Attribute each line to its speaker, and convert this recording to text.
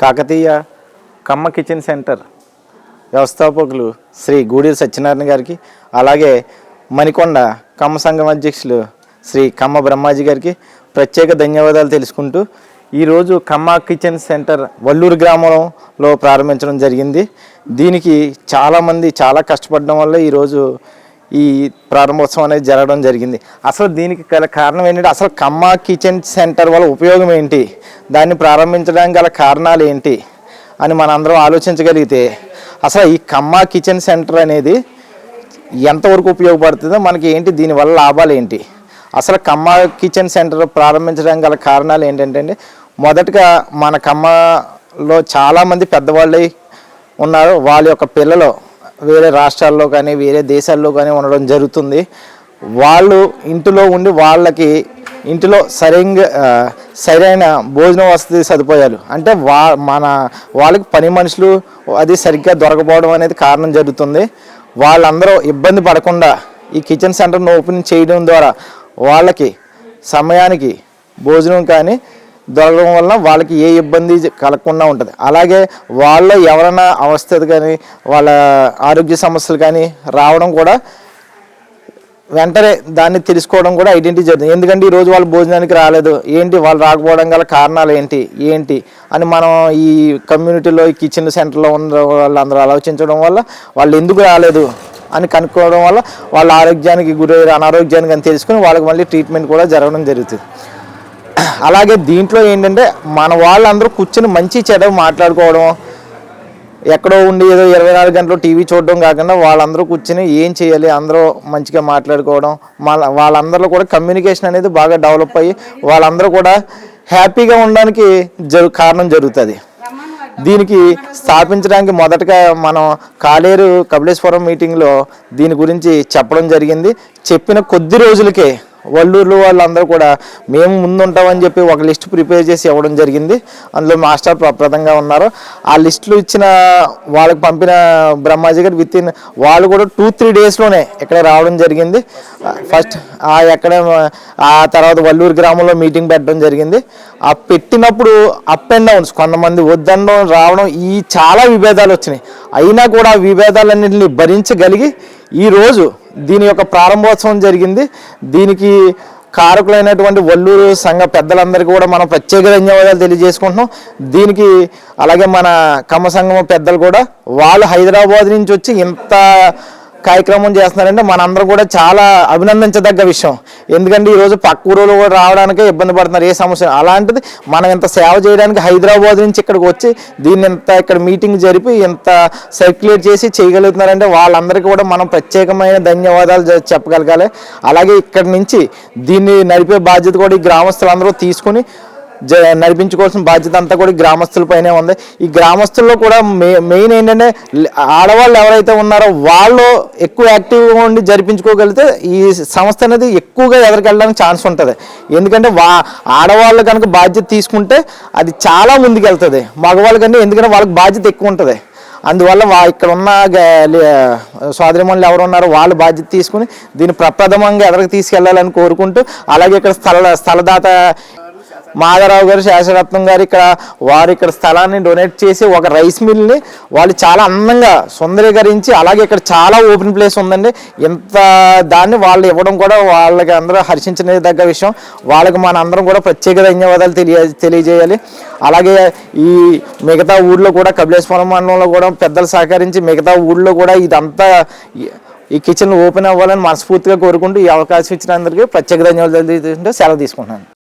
Speaker 1: కాకతీయ కమ్మ kitchen centre వ్యవస్థాపకులు శ్రీ గూడూరు సత్యనారాయణ గారికి అలాగే మణికొండ కమ్మ సంఘం అధ్యక్షులు శ్రీ కమ్మ బ్రహ్మాజీ గారికి ప్రత్యేక ధన్యవాదాలు తెలుసుకుంటూ ఈరోజు కమ్మ కిచెన్ సెంటర్ వల్లూరు గ్రామంలో ప్రారంభించడం జరిగింది. దీనికి చాలామంది చాలా కష్టపడడం వల్ల ఈరోజు ఈ ప్రారంభోత్సవం అనేది జరగడం జరిగింది. అసలు దీనికి గల కారణం ఏంటంటే అసలు కమ్మ కిచెన్ సెంటర్ వల్ల ఉపయోగం ఏంటి? దాన్ని ప్రారంభించడానికి గల కారణాలు ఏంటి? అని మనందరం ఆలోచించగలిగితే అసలు ఈ కమ్మ కిచెన్ సెంటర్ అనేది ఎంతవరకు ఉపయోగపడుతుందో మనకి ఏంటి దీనివల్ల లాభాలు ఏంటి? అసలు కమ్మ కిచెన్ సెంటర్ ప్రారంభించడానికి గల కారణాలు ఏంటంటే మొదటగా మన కమ్మలో చాలామంది పెద్దవాళ్ళై ఉన్నారు. వాళ్ళ యొక్క పిల్లలు వేరే రాష్ట్రాల్లో కానీ వేరే దేశాల్లో కానీ ఉండడం జరుగుతుంది. వాళ్ళు ఇంటిలో ఉండి వాళ్ళకి ఇంటిలో సరైన సరైన భోజన వసతి సదుపాయాలు. అంటే వా మన వాళ్ళకి పని మనుషులు అది సరిగ్గా దొరకపోవడం అనేది కారణం జరుగుతుంది. వాళ్ళందరూ ఇబ్బంది పడకుండా ఈ కిచెన్ సెంటర్ను ఓపెన్ చేయడం ద్వారా వాళ్ళకి సమయానికి భోజనం కానీ దొరకడం వలన వాళ్ళకి ఏ ఇబ్బంది కలగకుండా ఉంటుంది. అలాగే వాళ్ళ ఎవరైనా అవస్థ కానీ వాళ్ళ ఆరోగ్య సమస్యలు కానీ రావడం కూడా వెంటనే దాన్ని తెలుసుకోవడం కూడా ఐడెంటిటీ జరుగుతుంది. ఎందుకంటే ఈ రోజు వాళ్ళు భోజనానికి రాలేదు. ఏంటి? వాళ్ళు రాకపోవడం గల కారణాలు ఏంటి? ఏంటి? అని మనం ఈ కమ్యూనిటీలో ఈ కిచెన్ సెంటర్లో ఉన్న వాళ్ళందరూ ఆలోచించడం వల్ల వాళ్ళు ఎందుకు రాలేదు అని కనుక్కోవడం వల్ల వాళ్ళ ఆరోగ్యానికి గురయ్యారు అనారోగ్యానికి అని తెలుసుకుని వాళ్ళకి మళ్ళీ ట్రీట్మెంట్ కూడా జరగడం జరుగుతుంది. అలాగే దీంట్లో ఏంటంటే మన వాళ్ళందరూ కూర్చొని మంచి చెడ మాట్లాడుకోవడం ఎక్కడో ఉండి ఏదో ఇరవై నాలుగు గంటలు టీవీ చూడడం కాకుండా వాళ్ళందరూ కూర్చొని ఏం చేయాలి అందరూ మంచిగా మాట్లాడుకోవడం వాళ్ళ వాళ్ళందరిలో కూడా కమ్యూనికేషన్ అనేది బాగా డెవలప్ అయ్యి వాళ్ళందరూ కూడా హ్యాపీగా ఉండడానికి జరు కారణం జరుగుతుంది. దీనికి స్థాపించడానికి మొదటగా మనం కాలేరు కపిలేశ్వరం మీటింగ్లో దీని గురించి చెప్పడం జరిగింది. చెప్పిన కొద్ది రోజులకే వల్లూరులో వాళ్ళందరూ కూడా మేము ముందుంటామని చెప్పి ఒక లిస్ట్ ప్రిపేర్ చేసి ఇవ్వడం జరిగింది. అందులో మాస్టర్ ప్రప్రదంగా ఉన్నారు. ఆ లిస్టులు ఇచ్చిన వాళ్ళకి పంపిన బ్రహ్మాజీ గారు విత్ ఇన్ వాళ్ళు కూడా టూ త్రీ డేస్లోనే ఇక్కడ రావడం జరిగింది. ఫస్ట్ ఎక్కడ ఆ తర్వాత వల్లూరు గ్రామంలో మీటింగ్ పెట్టడం జరిగింది. ఆ పెట్టినప్పుడు అప్ అండ్ డౌన్స్ కొంతమంది వద్దనడం రావడం ఈ చాలా విభేదాలు వచ్చినాయి. అయినా కూడా ఆ విభేదాలన్నింటినీ భరించగలిగి ఈరోజు దీని యొక్క ప్రారంభోత్సవం జరిగింది. దీనికి కారకులైనటువంటి వల్లూరు సంఘ పెద్దలందరికీ కూడా మనం ప్రత్యేక ధన్యవాదాలు తెలియజేసుకుంటున్నాం. దీనికి అలాగే మన కమ్మ సంఘం పెద్దలు కూడా వాళ్ళు హైదరాబాద్ నుంచి వచ్చి ఇంత కార్యక్రమం చేస్తున్నారంటే మనందరం కూడా చాలా అభినందించదగ్గ విషయం. ఎందుకంటే ఈరోజు పక్క ఊరులో కూడా రావడానికే ఇబ్బంది పడుతున్నారు ఏ సమస్య అలాంటిది మనం ఇంత సేవ చేయడానికి హైదరాబాద్ నుంచి ఇక్కడికి వచ్చి దీన్ని ఇంత ఇక్కడ మీటింగ్ జరిపి ఇంత సర్క్యులేట్ చేసి చేయగలుగుతున్నారంటే వాళ్ళందరికీ కూడా మనం ప్రత్యేకమైన ధన్యవాదాలు చెప్పగలగాలి. అలాగే ఇక్కడి నుంచి దీన్ని నడిపే బాధ్యత కూడా ఈ గ్రామస్తులందరూ తీసుకుని నడిపించుకోవాల్సిన బాధ్యత అంతా కూడా గ్రామస్తులపైనే ఉంది. ఈ గ్రామస్తుల్లో కూడా మెయిన్ ఏంటంటే ఆడవాళ్ళు ఎవరైతే ఉన్నారో వాళ్ళు ఎక్కువ యాక్టివ్గా ఉండి జరిపించుకోగలిగితే ఈ సంస్థ అనేది ఎక్కువగా ఎదరికెళ్ళడానికి ఛాన్స్ ఉంటుంది. ఎందుకంటే వా ఆడవాళ్ళు కనుక బాధ్యత తీసుకుంటే అది చాలా ముందుకెళ్తుంది. మగవాళ్ళకంటే ఎందుకంటే వాళ్ళకి బాధ్యత ఎక్కువ ఉంటుంది. అందువల్ల వా ఇక్కడ ఉన్న సోదరిమణులు ఎవరు ఉన్నారో వాళ్ళు బాధ్యత తీసుకుని దీన్ని ప్రప్రథమంగా ఎదరికి తీసుకెళ్ళాలని కోరుకుంటూ అలాగే ఇక్కడ స్థల స్థలదాత మాధవరావు గారు శేషరత్నం గారు ఇక్కడ వారు ఇక్కడ స్థలాన్ని డొనేట్ చేసి ఒక రైస్ మిల్ని వాళ్ళు చాలా అందంగా సుందరీకరించి అలాగే ఇక్కడ చాలా ఓపెన్ ప్లేస్ ఉందండి. ఇంత దాన్ని వాళ్ళు ఇవ్వడం కూడా వాళ్ళకి అందరూ హర్షించదగ్గ విషయం. వాళ్ళకి మన అందరం కూడా ప్రత్యేక ధన్యవాదాలు తెలియ తెలియజేయాలి. అలాగే ఈ మిగతా ఊళ్ళో కూడా కపిలేశ్వరం మండలంలో కూడా పెద్దలు సహకరించి మిగతా ఊళ్ళో కూడా ఇదంతా ఈ- కిచెన్ ఓపెన్ అవ్వాలని మనస్ఫూర్తిగా కోరుకుంటూ ఈ అవకాశం ఇచ్చిన అందరికీ ప్రత్యేక ధన్యవాదాలు సెలవు తీసుకుంటున్నాను.